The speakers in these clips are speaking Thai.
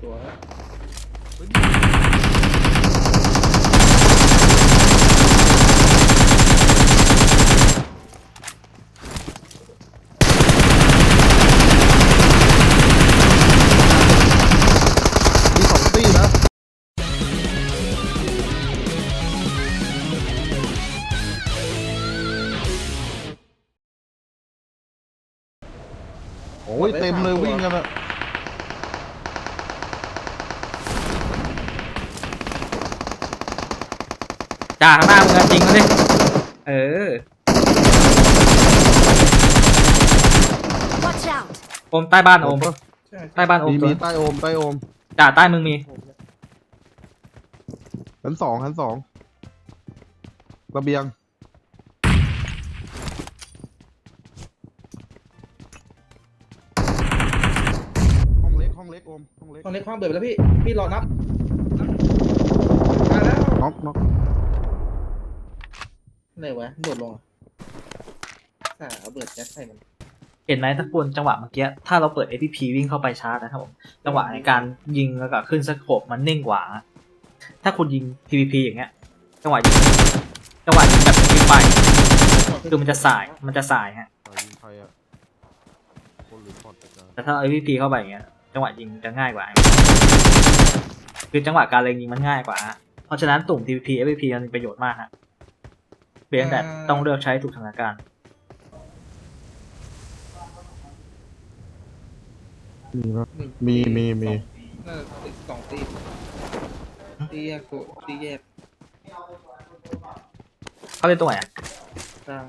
สวยมีสองตี้นะโอ้ยเต็มเลยวิ่ งกันอะจ่าข้างหน้ามึงอะจริงมาดิเออ Watch out! โอมใต้บ้านโอมใช่ใต้บ้านโอมีมตัมีวใต้โอมใต้โอมจ่าใต้มึงมีชั้นสองชั้นสองระเบียงห้องเล็กห้องเล็กโอมห้องเล็กห้องเล็กห้องเบิดไปแล้วพี่ พี่รอนับมาแล้วน็อกน็อก ไหนวะโดดลงอะอ่าเอาเบิดแก๊สใส่มัน เห็นไหมถ้าควรจังหวะเมื่อกี้ ถ้าเราเปิด APP วิ่งเข้าไปชาร์จนะครับผม จังหวะในการยิงแล้วก็ขึ้นสโคปมันนิ่งกว่า ถ้าคุณยิง PVP อย่างเงี้ย จังหวะยิงจังหวะยิงแบบยิงไป คือมันจะสาย มันจะสายฮะใครยิงใครอะคนหรือพอดจัดการแต่ถ้าเอา APP เข้าไปอย่างเงี้ย จังหวะยิงจะง่ายกว่า คือจังหวะการเล็งยิงมันง่ายกว่าฮะเพราะฉะนั้นตุ่ม PVP APP มันมีประโยชน์มากฮะ เพียงแต่ต้องเลือกใช้ถูกสถานการณ์มีปะหนึ่งมีมีมีน่าจะติดสองตีตีแยกตัวตีแยกเขาเล่นตัวไหนอะกลาง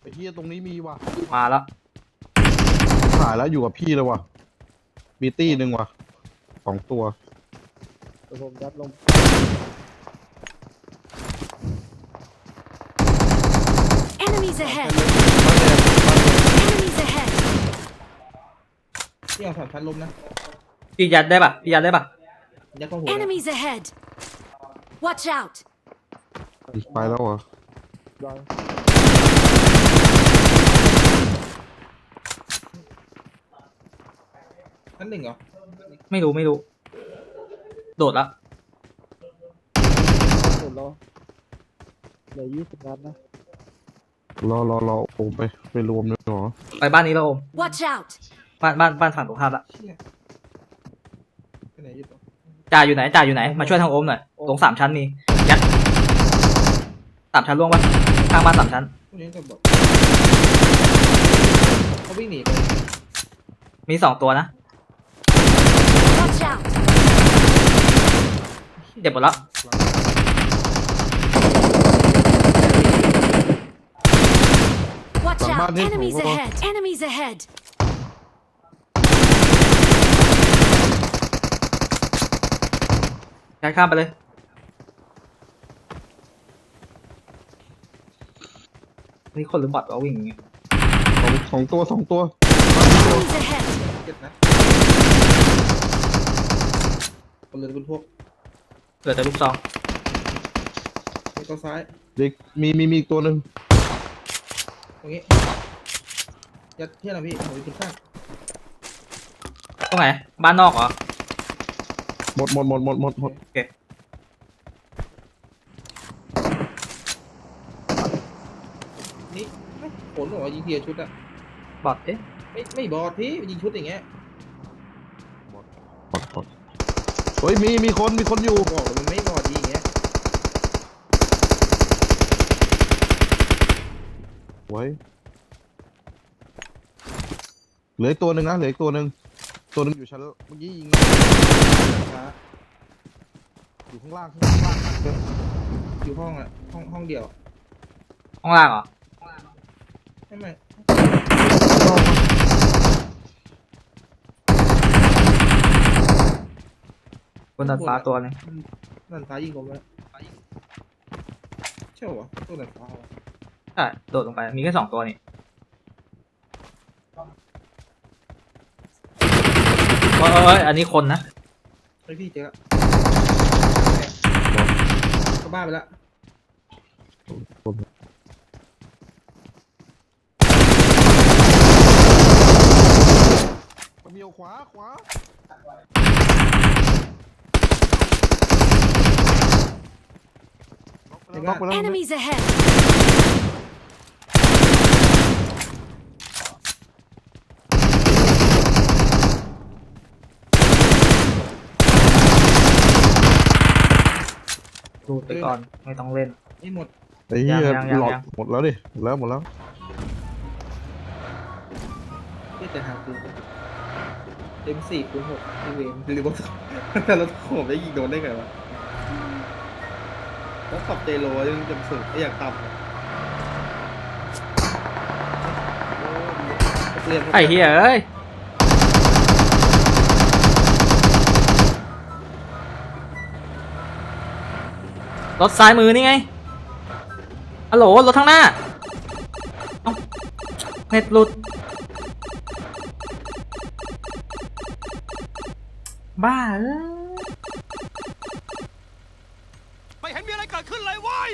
ไอ้เฮียตรงนี้มีว่ะมาแล้วหายแล้วอยู่กับพี่เลยว่ะมีตี้หนึ่งว่ะสองตัวผมยัดลง Enemies ahead! บ้านแดงบ้านแดง Enemies ahead! พี่เอาสามชั้นลมนะพี่ยัดได้ปะพี่ยัดได้ปะยัดเข้าหัวนะ Enemies ahead! Watch out! ไปแล้วเหรอชั้นหนึ่งเหรอไม่รู้ไม่รู้ โดดละ หมดแล้วเหลือยี่สิบนัดนะ รอรอรอโอมไปไปรวมเลยเหรอไปบ้านนี้แล้วโอม Watch out! บ้านบ้านบ้านฝั่งตรงข้ามละเชี่ยไปไหนอยู่ตัวจ่าอยู่ไหนจ่าอยู่ไหน มาช่วยทางโอมหน่อย ตรงสามชั้นมียัดสามชั้นล่วงปะข้างบ้านสามชั้น พวกนี้จะบอกเขาวิ่งหนีไปมีสองตัวนะ Watch out! เจ็บหมดแล้ว Watch Bang, out! bang, hit Enemies me, bro. ahead! Enemies ahead! ยัดข้ามไปเลย นี่คนหรือบอทวะวิ่งอย่างเงี้ยสองสองตัวสองตัว Enemies ahead! เจ็ดนะคนเรือนบนพวกเหลือแต่ลูกซองมีตัวซ้ายเด็กมีมีมีอีกตัวหนึ่ง ตรงนี้ยัดเที่ยนะพี่หนูอยู่ข้างตรงไหน บ้านนอกเหรอ หมดหมดหมดหมดหมดหมดนี่ไม่ผลหรอยิงเทียชุดอะบอทเอ๊ะไม่ไม่บอดพี่ยิงชุดอย่างเงี้ยหมดหมดเฮ้ยมีมีคนมีคนอยู่บอกเลยมันไม่บอดยิงอย่างเงี้ย ไว้เหลืออีกตัวหนึ่งนะเหลืออีกตัวหนึ่งตัวหนึ่งอยู่ชั้นเมื่อกี้ยิงช้าอยู่ข้างล่างข้างล่างข้างล่างอยู่ห้องอะห้องห้องเดียวห้องล่างเหรอไม่ไม่บนดาดฟ้าตัวหนึงนั่นฟ้ายิงผมแล้วใช่เหรอวะตัวไหนฟ้า อะโดดลงไป มีแค่สองตัวนี่เฮ้ยอันนี้คนนะ เฮ้ยพี่เจอะก็บ้าไปละมันมีาขวาขวาล็อกไปแล้ว Enemies ahead! ดูไปก่อนไม่ต้องเล่น นี่หมด ไอ้เหี้ยยังยังยัง หลอดยังหมดแล้วดิหมดแล้วหมดแล้วที่จะหาปืนเต็มสี่คูณหกที่เวนหรือว่าแต่เราผมได้ยิงโดนได้ไงวะแล้วขับเจโรยังจำสุดไม่อยากต่ำอะโอ้ยเรียนไอ้เหี้ยเอ้ย รถซ้ายมือนี่ไงฮัลโหลรถข้างหน้าเอ้าเน็ตหลุด บ้าเอ้ยไม่เห็นมีอะไรเกิดขึ้นเลยเว้ย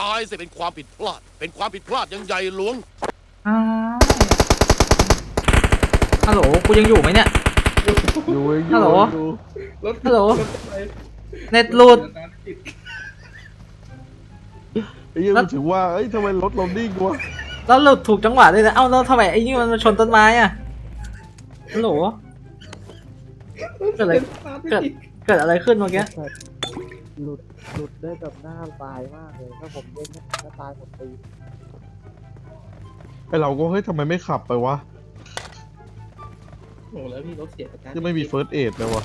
ตายสิเป็นความผิดพลาด เป็นความผิดพลาดอยังใหญ่หลวงอ้าวฮัลโหลกูยังอยู่ไหมเนี่ย อยู่เองอยู่ฮัลโหลอยู่รถฮัลโหล รถอะไรเน็ตหลุด ไอ้เหี้ยมันถือว่าเอ้ยทำไมรถเรานิ่งวะแล้วหลุดถูกจังหวะด้วยนะ เอ้าแล้วทำไมไอ้นี่มันมาชนต้นไม้อะฮัลโหล เกิดอะไร เกิด เกิดอะไรขึ้นเมื่อกี้แบบหลุดหลุดได้แบบหน้าตายมากเลยถ้าผมเล่นหน้าตายหมดตี ไอเราก็เฮ้ยทำไมไม่ขับไปวะโอ้โหแล้วพี่รถเสียสตาร์ทที่ไม่มีเฟิร์สเอดเลยวะ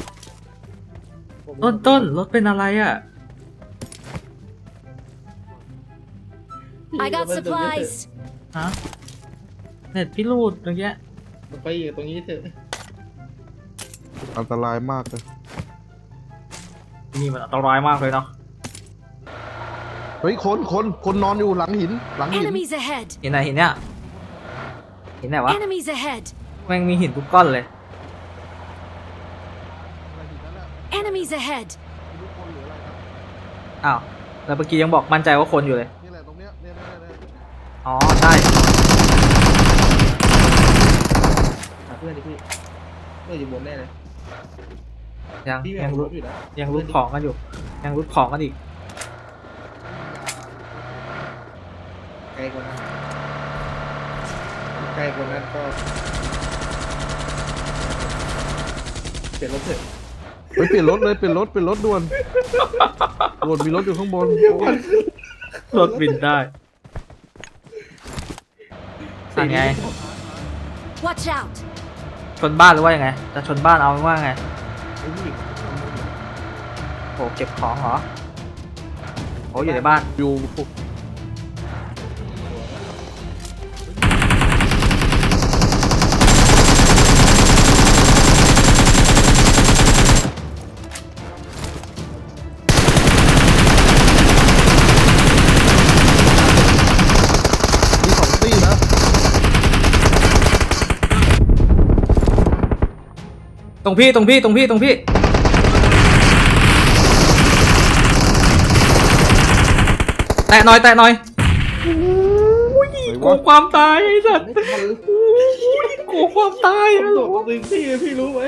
ผมต้นต้นรถเป็นอะไรอะ I got supplies! ฮะเน็ตพี่รูดเมื่อกี้มันไปอยู่ตรงนี้เถอะอันตรายมากเลยนี่มันอันตรายมากเลยเนาะเฮ้ยคนคนคนนอนอยู่หลังหินหลังหิน Enemies ahead! เห็นไหนเห็นเนี่ยเห็นไหนวะ Enemies ahead! แม่งมีหินทุกก้อนเลย Enemies ahead! อ้าวแล้วเมื่อกี้ยังบอกมั่นใจว่าคนอยู่เลย นี่แหละตรงเนี้ยเนี่ยเนี่ยเนี่ยเนี่ยอ๋อ ใช่หาเพื่อนดิพี่เพื่อนอยู่บนแน่เลยยังพี่แม่ยังงรรุถดอยู่นะยังรุดของกันอยู่ ยังรุดของกันอีก ไกลกว่านั้นไกลกว่านั้นก็เปลี่ยนรถเถอะ เฮ้ยเปลี่ยนรถเลยเปลี่ยนรถเปลี่ยนรถด่วนด่วนมีรถอยู่ข้างบนโอ้ยรถบินได้สั่งไง Watch out! ชนบ้านหรือว่ายังไง จะชนบ้านเอาว่าไงไอ้นี่โอ้เก็บของเหรอโอ้อยู่ในบ้านอยู่ รงพี่ตรงพี่ตรงพี่ตรงพี่ แตะหน่อยแตะหน่อยไหนกลัวะวความตายไอ้สัตว์ไม่ทันกลัวความตายผมฮัลโหโดลดมาดึงพี่พี่รู้ไหม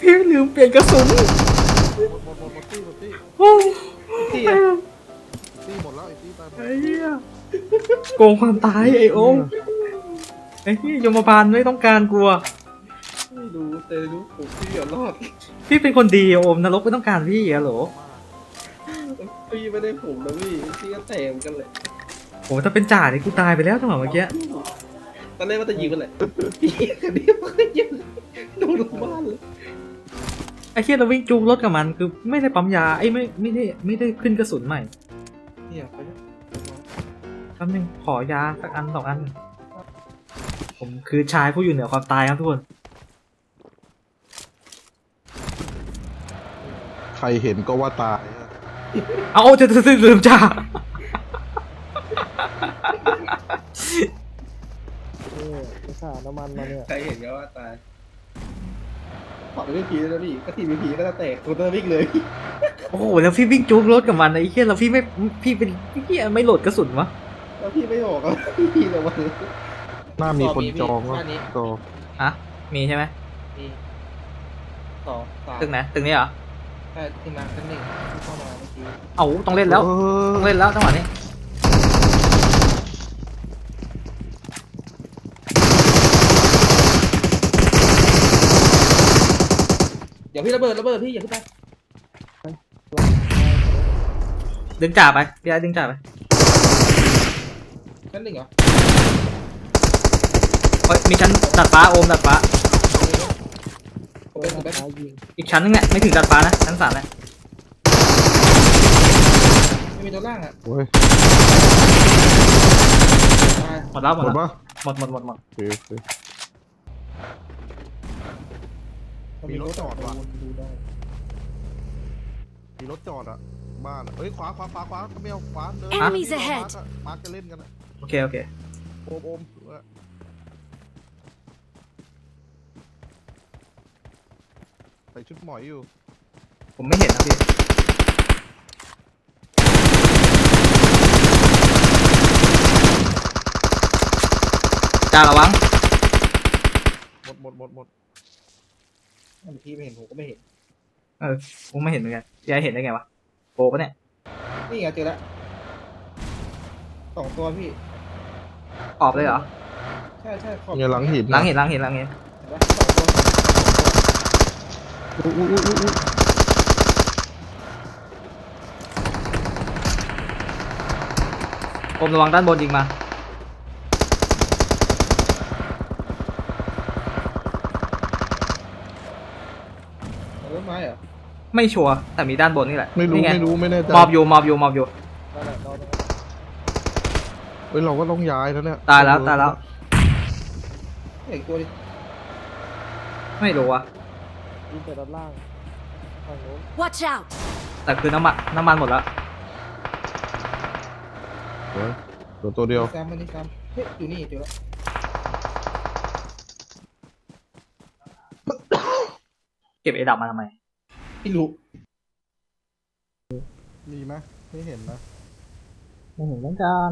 พี่ลืมเปลี่ยนกระสุนหมดหมดหมดหมดตี้หมดตี้โอ้พี่อะตี้หมดแล้วไอ้ตี้ตายหมดไอ้เหี้ยโกงความตายไอ้โอมไอ้เหี้ยยมบาลไม่ต้องการกลัวไม่ รู้แต่รู้ผมพี่อย่ารอดพี่เป็นคนดีโอมนรกไม่ต้องการพี่อะโหลพี่ไม่ได้ผมนะพี่พี่ก็แตกกันเลยโอ้ถ้าเป็นจ่านี่กูตายไปแล้วจังหวะเมื่อกี้ตอนแรกว่าจะยิงกันแหละพี่คนนี้มันก็ยิงโดนลงบ้านเลยไอ้เหี้ยเราวิ่งจูงรถกับมันคือไม่ได้ปั๊มยาไอ้ยไม่ไม่ได้ไม่ได้ขึ้นกระสุนใหม่เนี่ยไปเนี่ยแป๊บนึงขอยาสักอันสองอัน ผมคือชายผู้อยู่เหนือความตายครับทุกคน ใครเห็นก็ว่าตายอะเอาจะจะจะลืมจ่าเนี่ยไปขาน้ำมันมาเนี่ย ใครเห็นก็ว่าตายขอดไม่พีเลยนะพี่ก็ทีไม่พีก็จะแตกตัวจะวิ่งเลยโอ้โห แล้วพี่วิ่งจูงรถกับมันไอ้เหี้ยแล้วพี่ไม่พี่เป็นพี่เหี้ยไม่โหลดกระสุนวะแล้วพี่ไม่ออกอะพี่ระวังหน้ามีคนจองหวะน้านี้จองอะมีใช่ไหมนี่สองสามตึกไหนตึกนี้เหรอ ใช่ที่มาชั้นหนึ่งที่เข้ามาเมื่อกี้เอาต้องเล่นแล้วเออต้องเล่นแล้วจังหวะนี้เดี๋ยวพี่ระเบิดระเบิดพี่อย่าขึ้นไปดึงจ่าไปพี่ไอ้ดึงจ่าไปชั้นหนึ่งเหรอเฮ้ยมีชั้นดัดฟ้าโอมดัดฟ้า ผม เป็ เป็น นผมเป็น ท้า ยยิงอีกชั้นนึงเนี่ยไม่ถึงดัดฟ้านะชั้นสามแหละไม่มีตัวล่างอะโอ้ยตายหมดแล้วหมหดมดแล้วปะหมดหมดหมดหมดโอเคโอเคมันมีรถจอดว่ะดูได้มีรถจอดอะ บ้านอะเฮ้ยขวาขวาขวาขวาไม่เอาขวาเดิน Enemies ที่ ahead มาร์คอะมาร์คจะเล่นกันอะโอเคโอเค โอมโอม ใส่ชุดหมอยอยู่ ผมไม่เห็นนะพี่ จ่าระวัง หมดหมดหมดหมดอันพี่ไม่เห็นผมก็ไม่เห็นผมไม่เห็นเหมือนกันพี่ไอ้เห็นได้ไงวะโปปะเนี่ย นี่ไงเจอแล้วสองตัวพี่ ออกเลยเหรอ ใช่ใช่ขอบเนี่ยหลังหินหลังเห็นหลังเห็นหลังเห็น เห็นปะส อุ๊ยอุ๊ยอุ๊ยอุ๊ยโอมระวังด้านบนยิงมาเอาต้นไม้เหรอไม่ชัวร์แต่มีด้านบนนี่แหละไม่รู้นี่ไงไม่รู้ไม่แน่ใจมอบอยู่มอบอยู่มอบอยู่นั่นแหละเราต้องเฮ้ยเราก็ต้องย้ายแล้วเนี่ยตายแล้วตายแล้วเอกตัวดิไม่รู้อะ ยิงแต่ด้านล่างฝั่งโน้น Watch out! แต่คือน้ำมันน้ำมันหมดแล้วเฮ้ยเหลือตัวเดียวซ้ำมันนี่ซ้ำเฮ้ยอยู่นี่เจอแล้วเก็บไอ้ดับมาทำไมพี่รู้มีไหมไม่เห็นนะไม่เห็นเหมือนกัน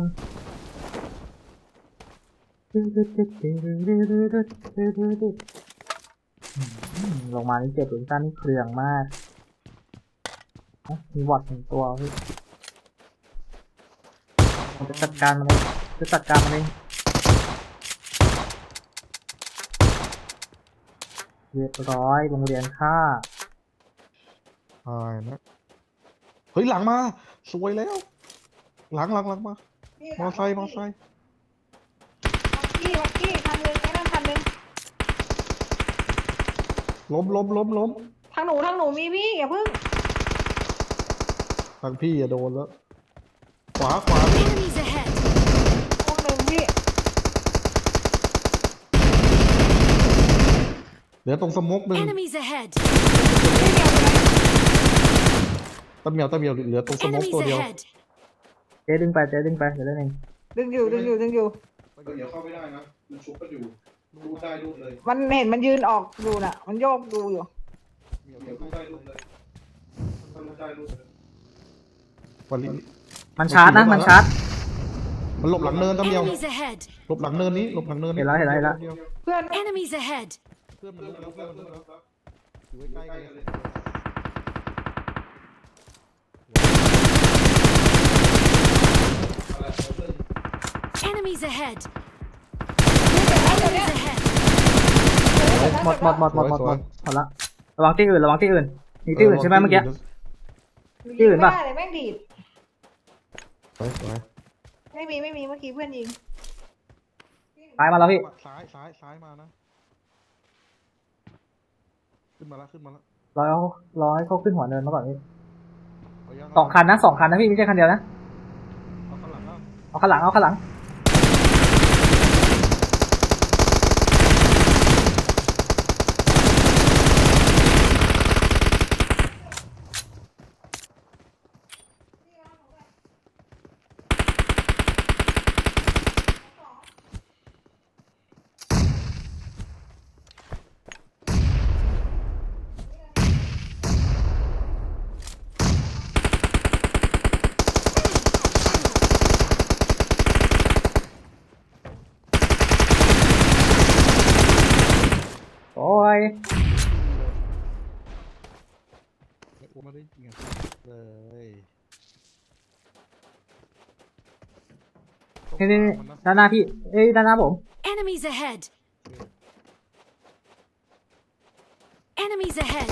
อืม ลงมานี่เจ็บถึงสั้นนี่เครืองมากอะมีวอดหนึ่งตัวพี่ผมจะจัดการมันเองจะจัดการมันเองเรียบร้อยโรงเรียนค่าตายนะเฮ้ยหลังมา สวยแล้ว หลังหลังหลังมามอไซค์มอไซค์ กี้วักกี้คันหนึ่งไอ้นั่นคันหนึ่ง ล้มล้มล้มล้มทางหนูทางหนูมีพี่อย่าเพึ่งทางพี่อย่าโดนแล้ว ขวาขวา Enemies ahead! วงหนึ่งพี่เหลือตรงสมกหนึ่ง Enemies ahead! ตะเหมียวตะเหมียวเหลือตรงสมก Enemies ตัวเดียว ahead! เจ๊ดึงไปเจ๊ดึงไปเดี๋ยวเล่นเองดึงอยู่ดึงอยู่ดึงอยู่ เดี๋ยวเข้าไม่ได้นะมันชุบกันอยู่ รูได้รูเลยมันเห็นมันยืนออกดูน่ะ มันโยกดูอยู่ เดี๋ยวรูได้รูเลยถ้ารูได้รูเลยวันนี้มันชาร์จนะ มันชาร์จ มันหลบหลังเนินตะเหมียว Enemies ahead! หลบหลังเนินนี้ หลบหลังเนินเห็นแล้วเห็นแล้วเห็นแล้วเพื่อน Enemies ahead! เพื่อนมันลุกแล้วเพื่อนมันลุกแล้วอยู่ใกล้ๆกันเลย Enemies ahead! เดี๋ยว Enemies เนี้ ahead! หมดหมดหมดหมดหมดหมดหมดละระวังที่อื่นระวังที่อื่นมีที่อื่นใช่ไหมเมื่อกี้ ที่อื่นไม่ปะได้เลยแม่งดีดไปไปไม่มีไม่มีเมื่อกี้เพื่อนยิงตายมาแล้วพี่ซ้ายซ้ายซ้ายมานะ ขึ้นมาแล้วขึ้นมาแล้วรอให้เขารอให้เขาขึ้นหัวเนินมาก่อนพี่เอายังสองคันนะสองคันนะพี่ไม่ใช่คันเดียวนะเอาข้างหลังเอาเอาข้างหลังเอาข้างหลัง โอ้ย ผมไม่ได้ยิงกันเลย นี่นี่นี่ด้านหน้าพี่ เอ้ยด้านหน้าผม Enemies ahead! Enemies ahead!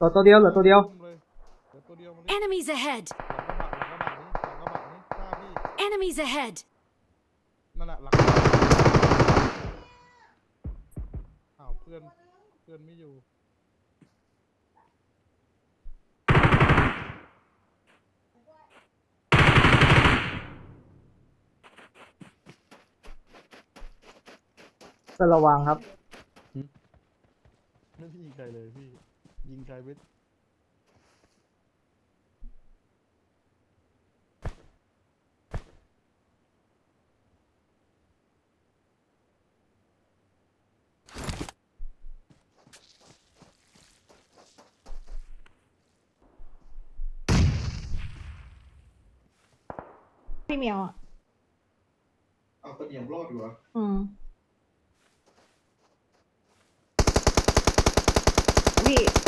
ตัวตัวเดียวเหลือตัวเดียวเลยเดี๋ยวตัวเดียวมาดิ Enemies ahead! งกระบะหลังกระบะนี่หลังกระบะนี่หน้า Enemies ahead! นั่นแหละหลังอ้าวเพื่อนเพื่อนไม่อยู่ ก็ระวังครับ ไม่ได้ยิงใครเลยพี่ ยิงใครไม่พี่เหมียวอะเอาตะเกียงรอดอยู่เหรออืม พี่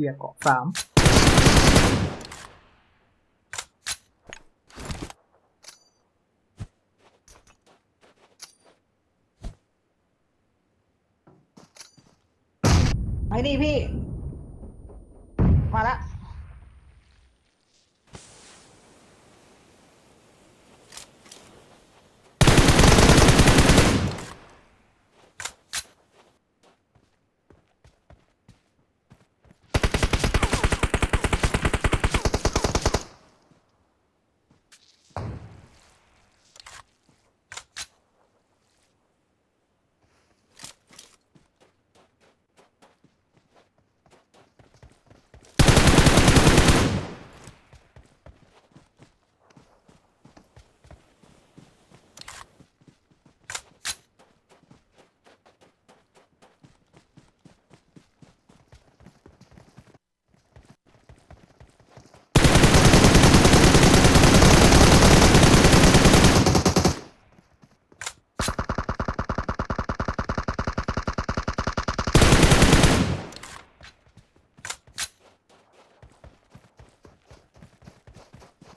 เกียร์เกาะสามไอ้นี่พี่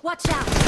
Watch out!